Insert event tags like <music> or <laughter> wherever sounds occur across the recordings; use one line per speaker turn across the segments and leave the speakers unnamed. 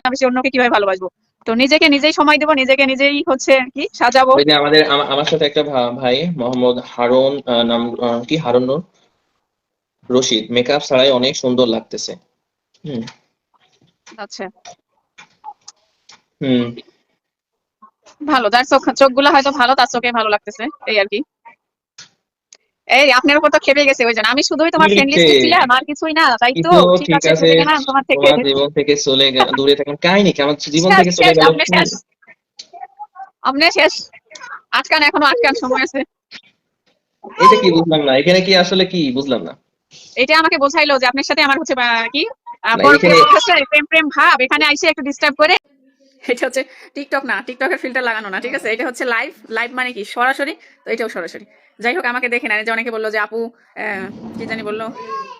না বেশি অন্যকে কীভাবে ভালোবাসবো? তো নিজেকে নিজেই সময় দেবো নিজেকে নিজেই হচ্ছে কি সাজাবো।
ওই যে আমাদের আমার সাথে একটা ভাই মোহাম্মদ হারুন নাম কি? হারুন রশিদ। মেকআপ ছাড়াই অনেক সুন্দর লাগতেছে। হুম।
আচ্ছা।
হুম।
ভালো যার চোখ চোখগুলো হয়তো ভালো তার চোখে ভালো লাগতেছে এই আর কি। এই আপনার উপর তো খেপে গেছে ওই জন্য। আমি শুধুই তোমার ফ্রেন্ড লিস্টে ছিলাম আর কিছুই না তাই তো? ঠিক আছে তোমার থেকে।
জীবন থেকে চলে গেল দূরে থাকুন। কাহিনী কি? আমার জীবন থেকে চলে গেল।
আপনি শেষ। আজকান এখনও আজকান সময় আছে।
এটা কি বুঝলাম না? এখানে কি আসলে কি? বুঝলাম না।
এটা আমাকে বোঝাইলো যে আপনার সাথে আমার হচ্ছে কি? প্রেম প্রেম ভাব। এখানে আইসে একটু ডিস্টার্ব করে এটা হচ্ছে টিকটক না, টিকটকের ফিল্টার লাগানো না, ঠিক আছে? এটা হচ্ছে লাইভ লাইভ মানে কি? সরাসরি, তো এটাও সরাসরি। যাই হোক, আমাকে দেখে না যে অনেকে বলল যে, আপু কি জানি বলল,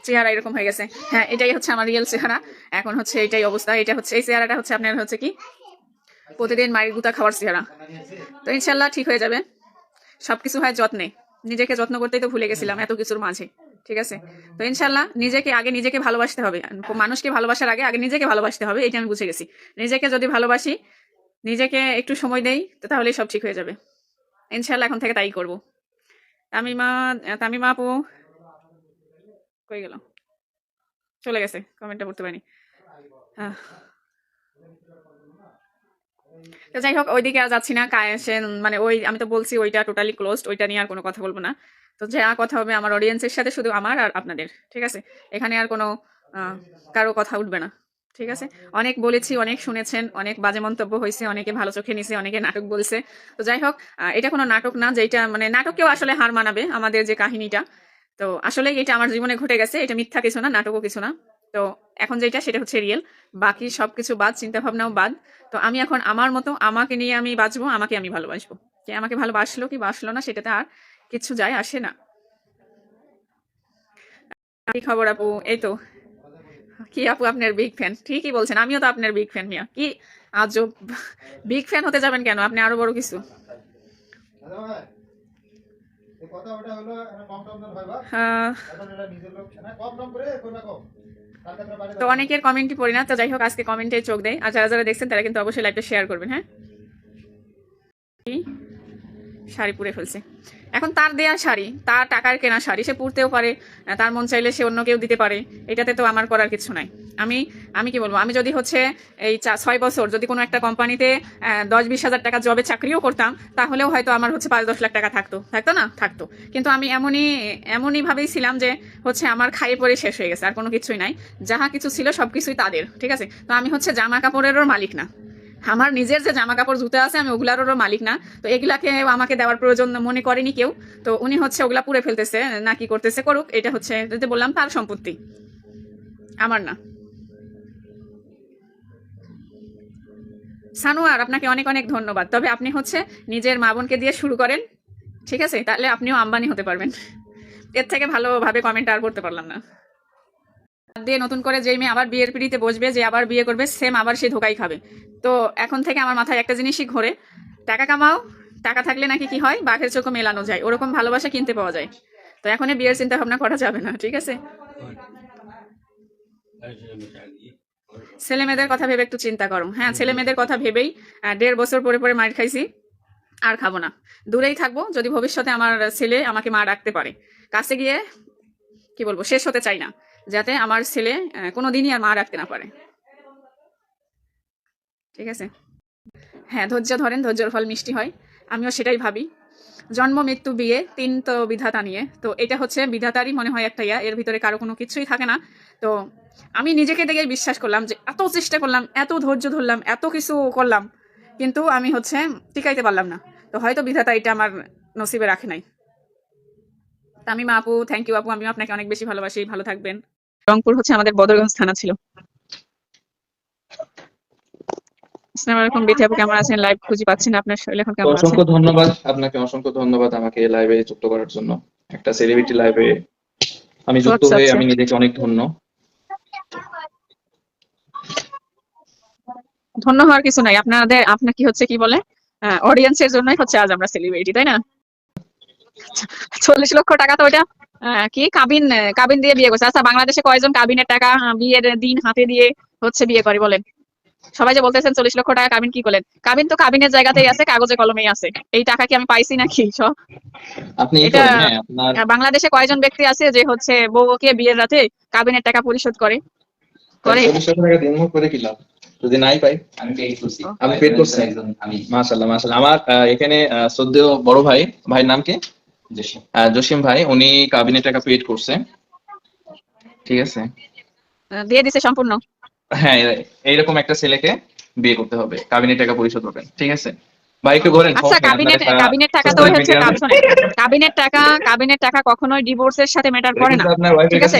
চেহারা এরকম হয়ে গেছে। হ্যাঁ এটাই হচ্ছে আমার রিয়েল চেহারা। এখন হচ্ছে এটাই অবস্থা। এটা হচ্ছে, এই চেহারাটা হচ্ছে আপনার হচ্ছে কি? প্রতিদিন মায়ের গুতা খাওয়ার চেহারা। তো ইনশাল্লাহ ঠিক হয়ে যাবে। সবকিছু হয় যত্নে। নিজেকে যত্ন করতেই তো ভুলে গেছিলাম এত কিছুর মাঝে। ঠিক আছে? তো ইনশাল্লাহ নিজেকে আগে নিজেকে ভালোবাসতে হবে। মানুষকে ভালোবাসার আগে আগে নিজেকে ভালোবাসতে হবে, এটা আমি বুঝে গেছি। নিজেকে যদি ভালোবাসি, নিজেকে একটু সময় দেই, তো তাহলেই সব ঠিক হয়ে যাবে। ইনশাল্লাহ এখন থেকে তাই করব। তামিমা তামিমা আপু, কই গেল? চলে গেছে কমেন্টটা পড়তে পারিনি। তো যাই হোক, ওইদিকে আর যাচ্ছি না সে মানে ওই, আমি তো বলছি ওইটা টোটালি ক্লোজড ওইটা নিয়ে আর কোনো কথা বলব না। তো যা কথা হবে আমার অডিয়েন্সের সাথে শুধু আমার আর আপনাদের, ঠিক আছে? এখানে আর কোনো কারও কথা উঠবে না, ঠিক আছে? অনেক বলেছি, অনেক শুনেছেন, অনেক বাজে মন্তব্য হয়েছে, অনেকে ভালো চোখে নিছে, অনেকে নাটক বলছে। তো যাই হোক এটা কোনো নাটক না যেটা মানে নাটকেও আসলে হার মানাবে আমাদের যে কাহিনীটা। তো আসলে এটা আমার জীবনে ঘটে গেছে, এটা মিথ্যা কিছু না, নাটকও কিছু না। তো এখন যেটা, সেটা হচ্ছে রিয়েল বাকি সবকিছু বাদ চিন্তা ভাবনাও বাদ। তো আমি এখন আমার মতো, আমাকে নিয়ে আমি বাঁচবো, আমাকে আমি ভালোবাসবো। কে আমাকে ভালোবাসলো কি বাসলো না, সেটাতে আর কিছু যায় আসে না। কি খবর আপু? এই তো। কি আপু আপনার বিগ ফ্যান ঠিকই বলছেন, আমিও তো আপনার বিগ ফ্যান মিয়া। কি আজব। বিগ ফ্যান হতে যাবেন কেন? আপনি আরও বড় কিছু। তো অনেকের কমেন্টই পড়ি না, তো যাই হোক, আজকে কমেন্টে চোখ দেয়। আর যারা যারা দেখছেন, তারা কিন্তু অবশ্যই লাইভটা শেয়ার করবেন হ্যাঁ? শাড়ি পুড়ে ফেলছে। এখন তার দেয়া শাড়ি, তার টাকার কেনা শাড়ি, সে পরতেও পারে তার মন চাইলে সে অন্য কেউ দিতে পারে, এটাতে তো আমার করার কিছু নাই। আমি আমি কি বলব? আমি যদি হচ্ছে এই ছয় বছর যদি কোনো একটা কোম্পানিতে দশ বিশ হাজার টাকা জবে চাকরিও করতাম, তাহলেও হয়তো আমার হচ্ছে পাঁচ দশ লাখ টাকা থাকতো। থাকতো না? থাকতো। কিন্তু আমি এমনই এমনই ভাবেই ছিলাম যে হচ্ছে আমার খাইয়ে পরে শেষ হয়ে গেছে, আর কোনো কিছুই নাই। যাহা কিছু ছিল সবকিছুই তাদের, ঠিক আছে? তো আমি হচ্ছে জামা কাপড়েরও মালিক না। আমার নিজের যে জামা কাপড় জুতা আছে, আমি ওগুলারও মালিক না। তো এগুলাকে আমাকে দেওয়ার প্রয়োজন মনে করেনি কেউ। তো উনি হচ্ছে ওগুলা পুড়ে ফেলতেছে, না কি করতেছে করুক, এটা হচ্ছে যদি বললাম তার সম্পত্তি। আমার না। সানোয়ার, আপনাকে অনেক অনেক ধন্যবাদ। তবে আপনি হচ্ছে নিজের মা বোনকে দিয়ে শুরু করেন, ঠিক আছে? তাহলে আপনিও আম্বানি হতে পারবেন। এর থেকে ভালোভাবে কমেন্ট আর করতে পারলাম না। দিয়ে নতুন করে যেই মেয়ে আবার বিয়ের পিড়িতে বসবে, যে আবার বিয়ে করবে সেম আবার সে ধোকাই খাবে। তো এখন থেকে আমার মাথায় একটা জিনিসই ঘোরে। টাকা কামাও, টাকা থাকলে নাকি কি হয়? বাঘের চোখে মেলানো যায়। ওরকম ভালোবাসা কিনতে পাওয়া যায়। তো এখনই বিয়ের চিন্তা ভাবনা করা যাবে না, ঠিক আছে? ছেলে মেয়েদের কথা ভেবে একটু চিন্তা করো। হ্যাঁ ছেলে মেয়েদের কথা ভেবেই দেড় বছর পরে পরে মার খাইছি, আর খাব না। দূরেই থাকব, যদি ভবিষ্যতে আমার ছেলে আমাকে মা ডাকতে পারে। কাছে গিয়ে, কি বলব, শেষ হতে চাই না। যাতে আমার ছেলে আহ, কোনোদিনই আর মা রাখতে না পারে। ঠিক আছে? হ্যাঁ ধৈর্য ধরেন ধৈর্যর ফল মিষ্টি হয়। আমিও সেটাই ভাবি। জন্ম মৃত্যু বিয়ে তিন তো বিধাতা নিয়ে। তো এটা হচ্ছে বিধাতারই মনে হয় একটা ইয়া। এর ভিতরে কারও কোনো কিছুই থাকে না। তো আমি নিজেকে দেখে বিশ্বাস করলাম যে এত চেষ্টা করলাম এত ধৈর্য ধরলাম এত কিছু করলাম কিন্তু আমি হচ্ছে টিকাইতে পারলাম না। তো হয়তো বিধাতা এটা আমার নসিবে রাখে নাই। তামিমা আপু থ্যাংক ইউ আপু আমিও আপনাকে অনেক বেশি ভালোবাসি ভালো থাকবেন। রংপুর হচ্ছে আমাদের বদরগঞ্জ থানা ছিল। আসসালামু আলাইকুম বিথি আপু কেমন আছেন? লাইভ খুঁজে পাচ্ছি না আপনার শরীর এখন কেমন আছে
অসংখ্য ধন্যবাদ আপনাকে অসংখ্য ধন্যবাদ আমাকে লাইভে যুক্ত করার জন্য। একটা সেলিব্রিটি লাইভে আমি যুক্ত হয়ে। আমি নিজেকে অনেক ধন্য।
ধন্য হওয়ার কিছু নাই। আপনাদের আপনার কি হচ্ছে কি বলে? অডিয়েন্সের জন্যই হচ্ছে আজ আমরা সেলিব্রিটি তাই না? চল্লিশ লক্ষ টাকা তো ওইটা কি কাবিন কাবিন দিয়ে বিয়ে করছে। আচ্ছা বাংলাদেশে কয়জন কাবিনের টাকা বিয়ের দিন হাতে দিয়ে হচ্ছে বিয়ে করে বলেন। সবাই যে বলতেছেন চল্লিশ লক্ষ টাকা কাবিন কি করলেন? কাবিন তো কাবিনের জায়গাতেই আছে কাগজে কলমেই আছে। এই টাকা কি আমি পাইছি নাকি? এটা-
হ্যাঁ
বাংলাদেশে কয়জন ব্যক্তি আছে যে হচ্ছে বউকে বিয়ের রাতে কাবিনের টাকা পরিশোধ করে? করে?
চল্লিশ টাকা দিন করে কি লাভ? যদি নাই পাই
আমি পেড করছি।
আমি paid করছি? মাশাল্লাহ মাশাল্লাহ আমার এখানে সদ্য বড় ভাই ভাইয়ের নাম কি?
জসিম।
ভাই উনি কাবিনের টাকা পেড করছে। ঠিক আছে?
দিয়ে দিছে সম্পূর্ণ?
হ্যাঁ এইরকম একটা ছেলেকে বিয়ে করতে হবে। কাবিনের টাকা পরিশোধ করবেন ঠিক আছে? ভাই একটু ঘোরেন।
আচ্ছা
ফোন করেন,
কাবিনেট টাকা তো হচ্ছে কাবিনের টাকা কাবিনের টাকা কখনোই ডিভোর্সের সাথে ম্যাটার করে না। ঠিক আছে?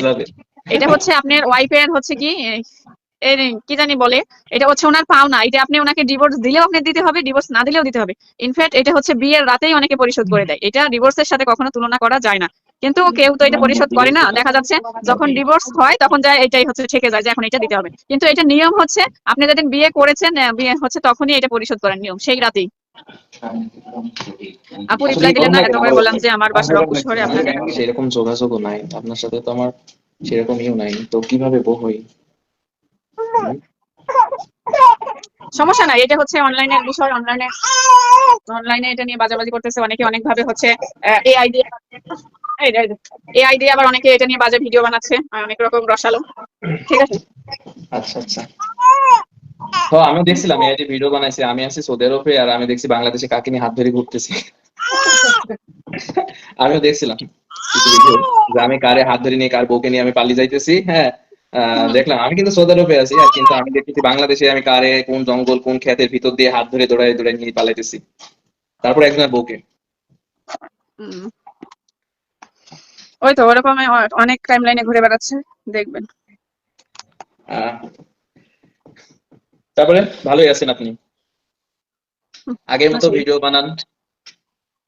এটা হচ্ছে আপনার ওয়াইফের হচ্ছে কি কি জানি বলে এটা হচ্ছে ওনার পাওনা এটা আপনি ওনাকে ডিভোর্স দিলেও আপনি দিতে হবে ডিভোর্স না দিলেও দিতে হবে। ইনফ্যাক্ট এটা হচ্ছে বিয়ের রাতেই অনেকে পরিশোধ করে দেয়। এটা ডিভোর্সের সাথে কখনো তুলনা করা যায় না। কিন্তু কেউ তো এটা পরিশোধ করে না। দেখা যাচ্ছে যখন ডিভোর্স হয় তখন যায় এটাই হচ্ছে ঠেকে যায় যে এখন এটা দিতে হবে। কিন্তু এটা নিয়ম হচ্ছে আপনি যেদিন বিয়ে করেছেন বিয়ে হচ্ছে তখনই এটা পরিশোধ করার নিয়ম সেই রাতেই। আপু রিপ্লাই দিলেন না বললাম যে আমার বাসা রংপুর শহরে আপনাকে
সেরকম যোগাযোগও নাই। আপনার সাথে তো আমার সেরকম ইও নাই। তো কীভাবে বউ হই
সমস্যা নাই, এটা হচ্ছে অনলাইনের বিষয়, অনলাইনে অনলাইনে এটা নিয়ে বাজাবাজি করতেছে, অনেকে অনেক ভাবে হচ্ছে এআই দিয়ে এআই দিয়ে আবার অনেকে এটা নিয়ে বাজে ভিডিও বানাচ্ছে অনেক রকম রসালো। ঠিক আছে?
আচ্ছা আচ্ছা। তো আমি দেখছিলাম যে ভিডিও বানাইছে, আমি আছি সৌদি আরবে আর আমি দেখছি বাংলাদেশে কাকে নিয়ে হাত ধরে ঘুরতেছি। আমিও দেখছিলাম যে আমি কারে হাত ধরে নিয়ে, কার বউকে নিয়ে আমি পালিয়ে যাইতেছি হ্যাঁ। দেখলাম আমি কিন্তু সৌদি আরবে আছি আর কিন্তু আমি দেখতেছি বাংলাদেশে আমি কারে কোন জঙ্গল কোন ক্ষেতের ভিতর দিয়ে হাত ধরে দৌড়াই দৌড়াই নিয়ে পালাইতেছি। তারপর একজনের বউকে।
ওই তো ওরকম অনেক টাইম লাইনে ঘুরে বেড়াচ্ছে দেখবেন।
তারপরে ভালোই আছেন আপনি? আগের মতো ভিডিও বানান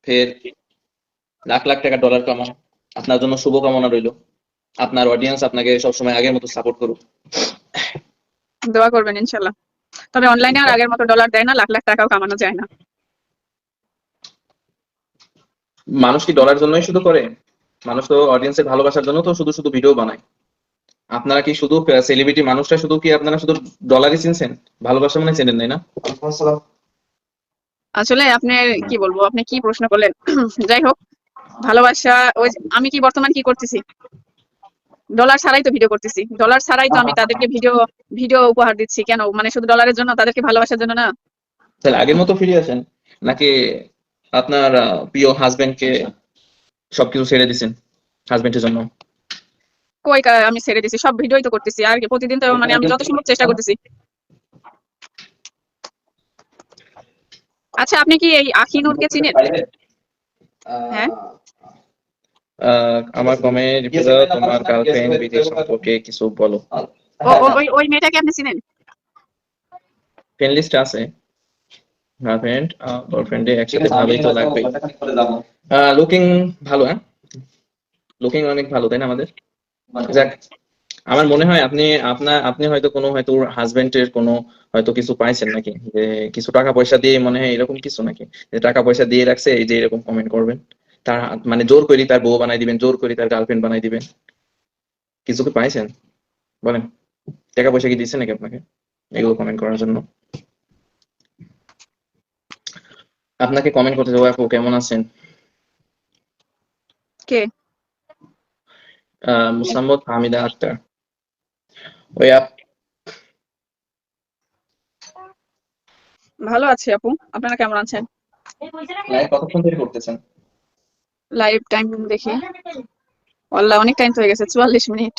ফের লাখ লাখ টাকা ডলার কামান আপনার জন্য শুভকামনা রইল। আপনার অডিয়েন্স আপনাকে সবসময় আগের মতো সাপোর্ট করুক।
দোয়া করবেন ইনশাল্লাহ। তবে অনলাইনে আর আগের মতো ডলার দেয় না লাখ লাখ টাকাও কামানো যায় না।
মানুষ কি ডলার জন্যই শুধু করে? মানুষ তো অডিয়েন্সের ভালোবাসার জন্য তো শুধু শুধু ভিডিও বানায়। আপনারা কি শুধু সেলিব্রিটি মানুষটা শুধু কি আপনারা শুধু ডলারই চিনছেন? ভালোবাসা মানে চেনেন নাই না?
আসলে আপনি কি বলব আপনি কি প্রশ্ন করলেন? <clears throat> যাই হোক ভালোবাসা ওই আমি কি বর্তমান কি করতেছি? ডলার ছাড়াই তো ভিডিও করতেছি। ডলার ছাড়াই তো আমি তাদেরকে ভিডিও ভিডিও উপহার দিচ্ছি। কেন? মানে শুধু ডলারের জন্য তাদেরকে ভালোবাসার জন্য না?
তাহলে আগের মতো ফিরে আসেন নাকি আপনার প্রিয় হাজবেন্ডকে সবকিছু ছেড়ে দিছেন হাজবেন্ডের জন্য?
কই কা- আমি ছেড়ে দিছি। সব ভিডিওই তো করতেছি। আর কি প্রতিদিন তো মানে আমি যত সম্ভব চেষ্টা করতেছি। আচ্ছা আপনি কি এই আখিনুরকে চিনেন? হ্যাঁ?
আহ, আমার কমেন্ট তোমার গার্লফ্রেন্ড বিদেশ সম্পর্কে কিছু বলো।
ও- ও- ওই ওই মেয়েটাকে আপনি চিনেন?
ফ্রেন্ড লিস্ট আছে। গার্লফ্রেন্ড বয়ফ্রেন্ডে একসাথে ভালোই তো লাগবে। লুকিং ভালো হ্যাঁ? লুকিং অনেক ভালো তাই না আমাদের? যাক আমার মনে হয় আপনি আপনার আপনি হয়তো কোনো হয়তো হাজবেন্ডের কোনো হয়তো কিছু পাইছেন নাকি? যে কিছু টাকা পয়সা দিয়ে মনে হয় এরকম কিছু নাকি? যে টাকা পয়সা দিয়ে রাখছে এই যে এরকম কমেন্ট করবেন। তার মানে জোর করি তার বউ বানাই দিবেন জোর করি তার গার্লফ্রেন্ড বানাই দিবেন। কিছু কি পাইছেন? বলেন। টাকা পয়সা কি দিচ্ছে নাকি আপনাকে? এগুলো কমেন্ট করার জন্য। আপনাকে কমেন্ট করতে যাব আপু কেমন আছেন?
কে?
মুসাম্মদ হামিদা আক্তার। ওই আপ
ভালো আছি আপু। আপনারা কেমন আছেন?
লাইভ কতক্ষণ ধরে করতেছেন?
লাইভ টাইম দেখি। আল্লাহ অনেক টাইম হয়ে গেছে চুয়াল্লিশ মিনিট।